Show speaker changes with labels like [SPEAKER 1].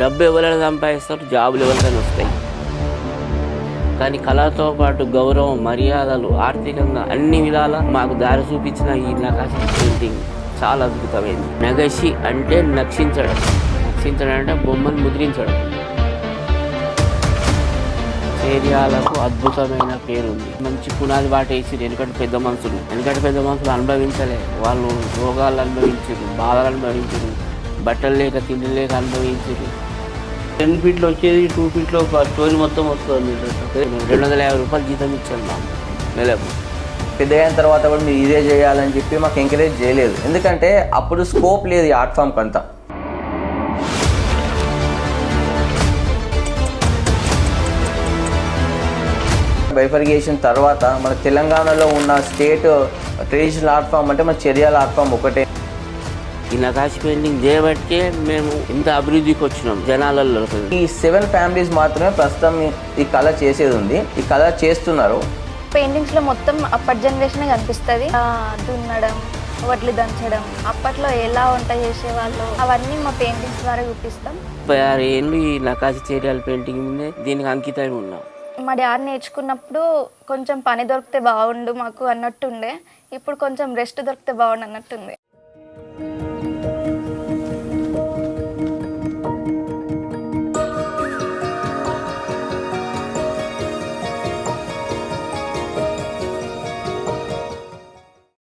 [SPEAKER 1] డబ్బు ఎవరైనా సంపాదిస్తారు జాబులు ఎవరికైనా వస్తాయి. కానీ కళతో పాటు గౌరవం మర్యాదలు ఆర్థికంగా అన్ని విధాల మాకు దారి చూపించిన ఈ నకాశ పెయింటింగ్ చాలా అద్భుతమైంది. నగసి అంటే నక్షించడం. నక్షించడం అంటే బొమ్మను ముద్రించడం. ఏరియాలకు అద్భుతమైన పేరుంది. మంచి పునాది వాటేసిరు ఎందుకంటే పెద్ద మనుషులు. ఎందుకంటే పెద్ద మనుషులు అనుభవించలే. వాళ్ళు రోగాలు అనుభవించారు బాధలు అనుభవించారు బట్టలు లేక తిండి లేక అనుభవించారు. టెన్ ఫీట్లో వచ్చేది టూ ఫీట్లో స్టోరీ మొత్తం వస్తుంది. రెండు వందల యాభై రూపాయలు జీతం ఇచ్చాను నెలకు.
[SPEAKER 2] పెద్ద అయిన తర్వాత కూడా మీరు ఇదే చేయాలని చెప్పి మాకు ఎంకరేజ్ చేయలేదు. ఎందుకంటే అప్పుడు స్కోప్ లేదు ఈ ఆర్ట్ ఫామ్కి అంతా బైఫర్గేషన్ తర్వాత మన తెలంగాణలో ఉన్న స్టేట్ ట్రెడిషనల్ ఆర్ట్ ఫామ్ అంటే మన చర్యల ఆర్ట్ ఫామ్ ఒకటే.
[SPEAKER 1] ఈ నకాశి పెయింటింగ్ చేయబట్టే మేము ఇంత అభివృద్ధికి వచ్చినాం జనాలలో
[SPEAKER 2] ఈ సెవెన్ ఫ్యామిలీస్ మాత్రమే ప్రస్తుతం ఈ- కళ చేసేది ఉంది. ఈ కళ చేస్తున్నారు.
[SPEAKER 3] పెయింటింగ్స్లో మొత్తం అప్పటి జనరేషన్ కనిపిస్తుంది. దున్నడం వడ్లు దంచడం అప్పట్లో ఎలా వంట చేసేవాళ్ళు అవన్నీ మా పెయింటింగ్స్ ద్వారా చూపిస్తాం.
[SPEAKER 1] ముప్పై ఆరు ఏళ్ళు ఈ నకాశి చేరియాల పెయింటింగ్ మీదే దీనికి అంకితమై ఉన్నాం.
[SPEAKER 3] మా డాడీ నేర్చుకున్నప్పుడు కొంచెం పని దొరికితే బాగుండు మాకు అన్నట్టుండే. ఇప్పుడు కొంచెం రెస్ట్ దొరికితే బాగుండు అన్నట్టుంది